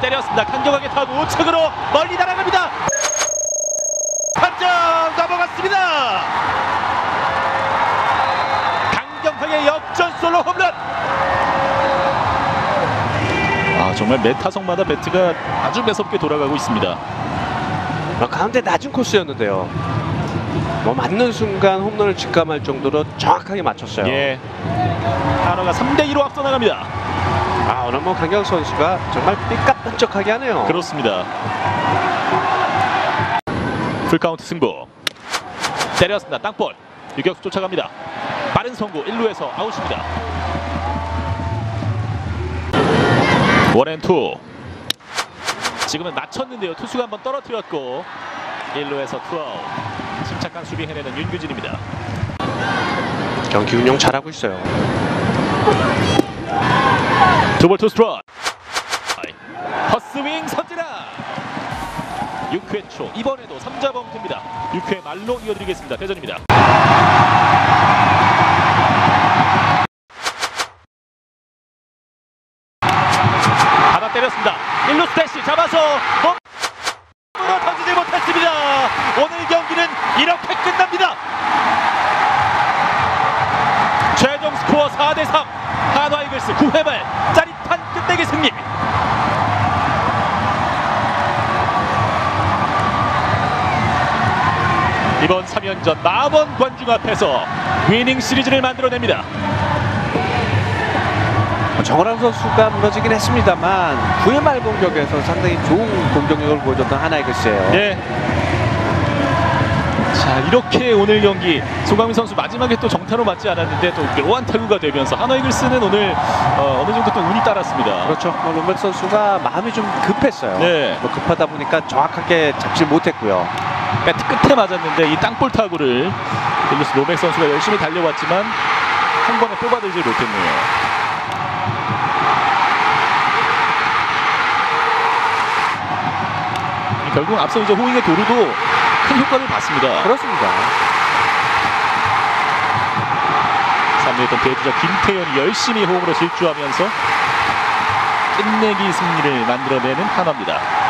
때렸습니다. 강경하게 타고 우측으로 멀리 날아갑니다. 판정 넘어갔습니다. 강경하게 역전 솔로 홈런. 아 정말 매 타석마다 배트가 아주 매섭게 돌아가고 있습니다. 아, 가운데 낮은 코스였는데요. 뭐 맞는 순간 홈런을 직감할 정도로 정확하게 맞췄어요. 예. 한화가 3대 2로 앞서 나갑니다. 아 오늘 뭐 강경 선수가 정말 삐까뻔쩍하게 하네요. 그렇습니다. 풀카운트 승부. 때렸습니다. 땅볼. 유격수 쫓아갑니다. 빠른 송구 1루에서 아웃입니다. 원앤투. 지금은 맞췄는데요. 투수가 한번 떨어뜨렸고 1루에서 투아웃. 침착한 수비 해내는 윤규진입니다. 경기 운영 잘하고 있어요. 두볼 투 스트라이크. 헛스윙 선진아. 6회 초 이번에도 3자 범퇴입니다. 6회 말로 이어드리겠습니다. 대전입니다. 하나 때렸습니다. 1루 스태시 잡아서 홈으로 던지지 못했습니다. 오늘 경기는 이렇게 끝납니다. 최종 스코어 4대 3. 한화 이글스 9회 말 4년 전 남원 관중 앞에서 위닝 시리즈를 만들어냅니다. 뭐 정원람 선수가 무너지긴 했습니다만 9회 말 공격에서 상당히 좋은 공격력을 보여줬던 하나의 글씨예요. 네. 자 이렇게 오늘 경기 송강민 선수 마지막에 또 정타로 맞지 않았는데 또 묘한 타구가 되면서 하나이글스는 오늘 어, 느 정도 또 운이 따랐습니다. 그렇죠. 뭐 롬벨 선수가 마음이 좀 급했어요. 네. 뭐 급하다 보니까 정확하게 잡지 못했고요. 배트 끝에 맞았는데 이 땅볼 타구를 일루스 로맥 선수가 열심히 달려왔지만 한 번에 뽑아들지 못했네요. 결국 앞서 이제 호잉의 도루도 큰 효과를 봤습니다. 그렇습니다. 3루였던 대주자 김태현이 열심히 호응으로 질주하면서 끝내기 승리를 만들어내는 한화입니다.